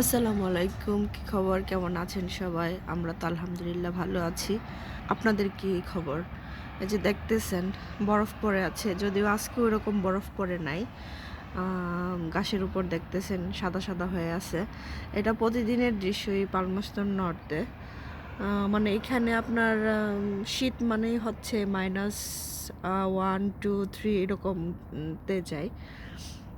আসসালামু আলাইকুম, কি খবর? কেমন আছেন সবাই? আমরা তো আলহামদুলিল্লাহ ভালো আছি। আপনাদের কি খবর? এই যে দেখতেছেন, বরফ পড়ে আছে। যদিও আজকে ওরকম বরফ পড়ে নাই গাছের উপর দেখতেছেন, সাদা সাদা হয়ে আছে। এটা প্রতিদিনের দৃশ্যই পালমস্তর নর্থে মানে এখানে আপনার শীত মানেই হচ্ছে মাইনাস ওয়ান টু থ্রি এরকমতে যায়।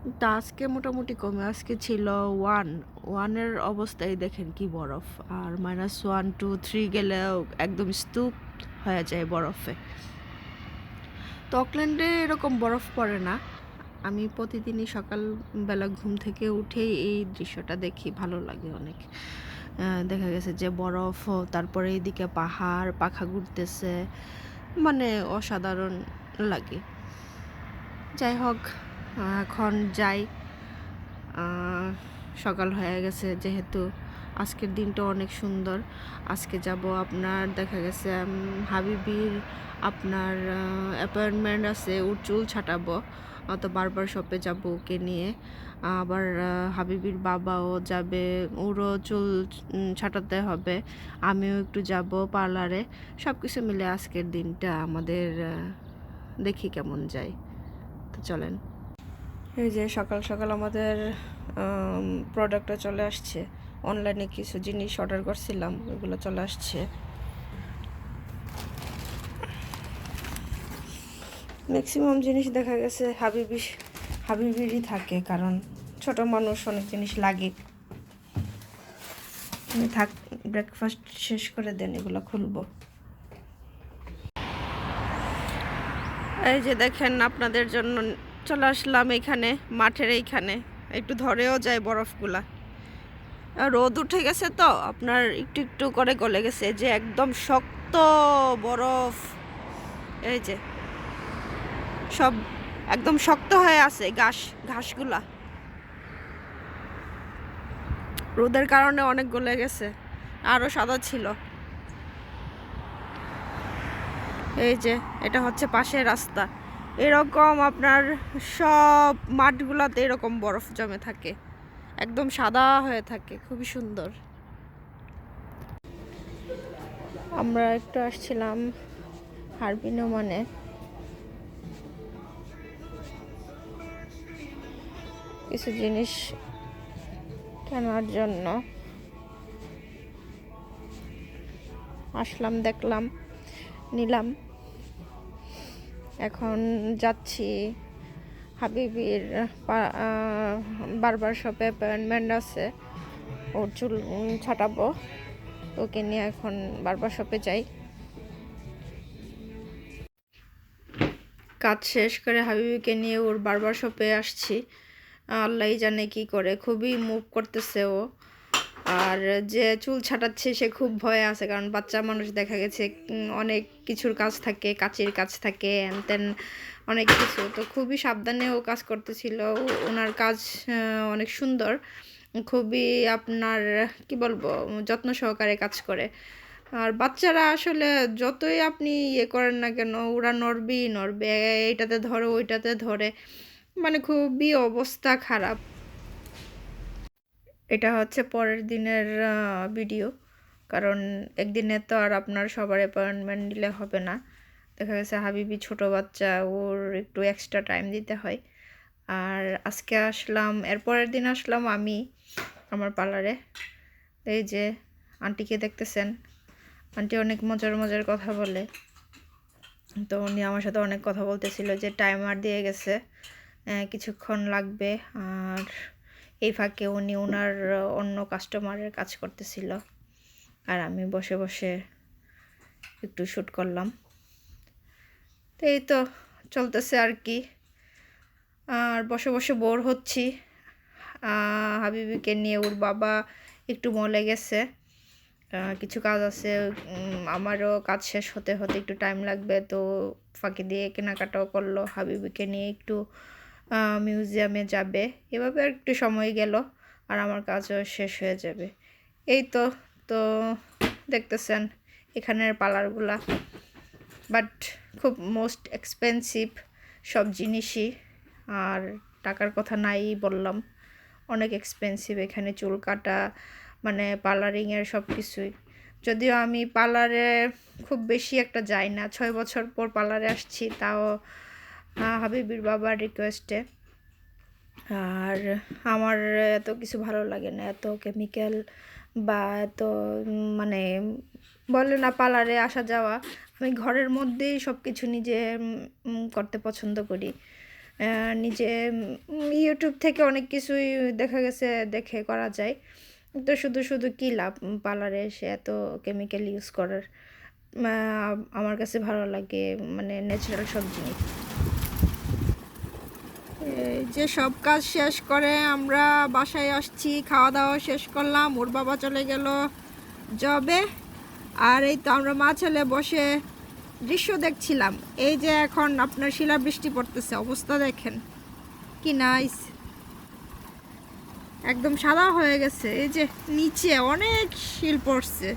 তা আজকে মোটামুটি কমে। আজকে ছিল ওয়ান ওয়ানের অবস্থায় দেখেন কি বরফ। আর মাইনাস ওয়ান টু থ্রি গেলেও একদম স্তূপ হয়ে যায় বরফে। তো অকল্যান্ডে এরকম বরফ পড়ে না। আমি প্রতিদিনই সকালবেলা ঘুম থেকে উঠেই এই দৃশ্যটা দেখি, ভালো লাগে অনেক। দেখা গেছে যে বরফ, তারপরে এদিকে পাহাড়, পাখা ঘুরতেছে। মানে অসাধারণ লাগে। যাই হোক এখন যাই। সকাল হয়ে গেছে, যেহেতু আজকের দিনটা অনেক সুন্দর। আজকে যাব আপনার, দেখা গেছে হাবিবির আপনার অ্যাপয়েন্টমেন্ট আছে ওর চুল ছাটাবো। তো বারবার শপে যাব ওকে নিয়ে। আবার হাবিবির বাবাও যাবে, ওরও চুল ছাটাতে হবে। আমিও একটু যাব পার্লারে সব কিছু মিলে আজকের দিনটা আমাদের দেখি কেমন যায়। তো চলেন। এই যে সকাল সকাল আমাদের প্রোডাক্টটা চলে আসছে। অনলাইনে কিছু জিনিস অর্ডার করছিলাম, ওইগুলো চলে আসছে। ম্যাক্সিমাম জিনিস দেখা গেছে হাবিবি, হাবিবিরই থাকে, কারণ ছোট মানুষ অনেক জিনিস লাগে। থাক ব্রেকফাস্ট শেষ করে দেন, এগুলো খুলবো। এই যে দেখেন আপনাদের জন্য চলে আসলাম এখানে, মাঠের এইখানে। একটু ধরেও যায় বরফগুলা। রোদ উঠে গেছে তো, আপনার একটু একটু করে গলে গেছে। যে একদম শক্ত বরফ। এই যে। সব একদম শক্ত হয়ে আছে ঘাস, ঘাসগুলা। রোদের কারণে অনেক গলে গেছে। আরও সাদা ছিল। এই যে, এটা হচ্ছে পাশের রাস্তা। এরকম আপনার সব মাঠগুলোতে এরকম বরফ জমে থাকে। একদম সাদা হয়ে থাকে, খুবই সুন্দর। আমরা একটু আসছিলাম হারবিনো মানে কিছু জিনিস কেনার জন্য। আসলাম, দেখলাম, নিলাম। এখন যাচ্ছি হাবিবির বারবার শপে অ্যাপয়েন্টমেন্ট আছে ওর চুল ছাটাবো। ওকে নিয়ে এখন বারবার শপে যাই। কাজ শেষ করে হাবিবিকে নিয়ে ওর বারবার শপে আসছি। আল্লাহ জানে কি করে। খুবই মুভ করতেছে ও। আর যে চুল ছাটাচ্ছে, সে খুব ভয়ে আছে, কারণ বাচ্চা মানুষ দেখা গেছে অনেক কিছুর কাজ থাকে, কাচির কাজ থাকে তেন অনেক কিছু। তো খুবই সাবধানে ও কাজ করতেছিল। ওনার কাজ অনেক সুন্দর। খুবই আপনার, কি বলব, যত্ন সহকারে কাজ করে। আর বাচ্চারা আসলে যতই আপনি ইয়ে করেন না কেন, ওরা নড়বেই নড়বে। এইটাতে ধরে, ওইটাতে ধরে। মানে খুবই অবস্থা খারাপ। এটা হচ্ছে পরের দিনের ভিডিও কারণ একদিনে তো আর আপনার সবার অ্যাপয়েন্টমেন্ট নিলে হবে না। দেখা গেছে হাবিবি ছোট বাচ্চা, ওর একটু এক্সট্রা টাইম দিতে হয়। আর আজকে আসলাম এর পরের দিন আসলাম আমি আমার পার্লারে এই যে আন্টিকে দেখতেছেন। আন্টি অনেক মজার মজার কথা বলে। তো উনি আমার সাথে অনেক কথা বলতেছিল যে টাইমার দিয়ে গেছে কিছুক্ষণ লাগবে। আর এই ফাঁকে উনি ওনার অন্য কাস্টমারের কাজ করতেছিল। আর আমি বসে বসে একটু শ্যুট করলাম। তো এই তো চলতেছে আর কি। আর বসে বসে বোর হচ্ছি। হাবিবিকে নিয়ে ওর বাবা একটু মলে গেছে। কিছু কাজ আছে আমারও কাজ শেষ হতে হতে একটু টাইম লাগবে। তো ফাঁকি দিয়ে কেনাকাটাও করল হাবিবিকে নিয়ে একটু। মিউজিয়ামে যাবে। এভাবে আর একটু সময় গেল আর আমার কাজও শেষ হয়ে যাবে। এই তো তো দেখতেছেন এখানের পার্লারগুলা। বাট খুব মোস্ট এক্সপেন্সিভ সব জিনিসই। আর টাকার কথা নাই বললাম। অনেক এক্সপেন্সিভ এখানে চুল কাটা মানে পার্লারিংয়ের সব কিছুই। যদিও আমি পার্লারে খুব বেশি একটা যাই না। ছয় বছর পর পার্লারে আসছি, তাও হাবিবির বাবার রিকোয়েস্টে আর আমার এত কিছু ভালো লাগে না, এত কেমিক্যাল বা এত মানে বলে না পার্লারে আসা যাওয়া। আমি ঘরের মধ্যেই সব কিছু নিজে করতে পছন্দ করি। নিজে ইউটিউব থেকে অনেক কিছুই দেখা গেছে, দেখে করা যায়। তো শুধু শুধু কী লাভ পার্লারে এসে এত কেমিক্যাল ইউজ করার? আমার কাছে ভালো লাগে মানে ন্যাচারাল সব জিনিস যে সব কাজ শেষ করে আমরা বাসায় আসছি খাওয়া দাওয়া শেষ করলাম, ওর বাবা চলে গেল জবে আর এই তো আমরা মা ছেলে বসে দৃশ্য দেখছিলাম। এই যে এখন আপনার শিলাবৃষ্টি পড়তেছে, অবস্থা দেখেন। কি নাইস একদম সাদা হয়ে গেছে। এই যে নিচে অনেক শিল পড়ছে।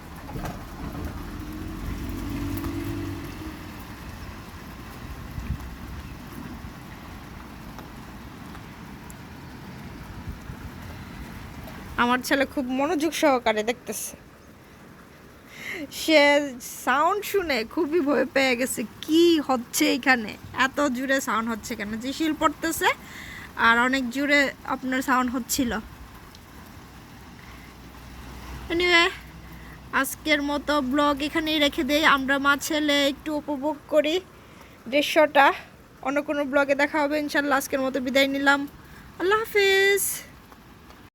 আমার ছেলে খুব মনোযোগ সহকারে দেখতেছে। সে সাউন্ড শুনে খুবই ভয় পেয়ে গেছে, কি হচ্ছে এখানে? এত জোরে সাউন্ড হচ্ছে কেন? যে শিল পড়তেছে আর অনেক জোরে আপনার সাউন্ড হচ্ছিল। আজকের মতো ব্লগ এখানেই রেখে দেই। আমরা মা ছেলে একটু উপভোগ করি দৃশ্যটা। অন্য কোনো ব্লগে দেখা হবে ইনশাল্লাহ আজকের মতো বিদায় নিলাম। আল্লাহ হাফিজ।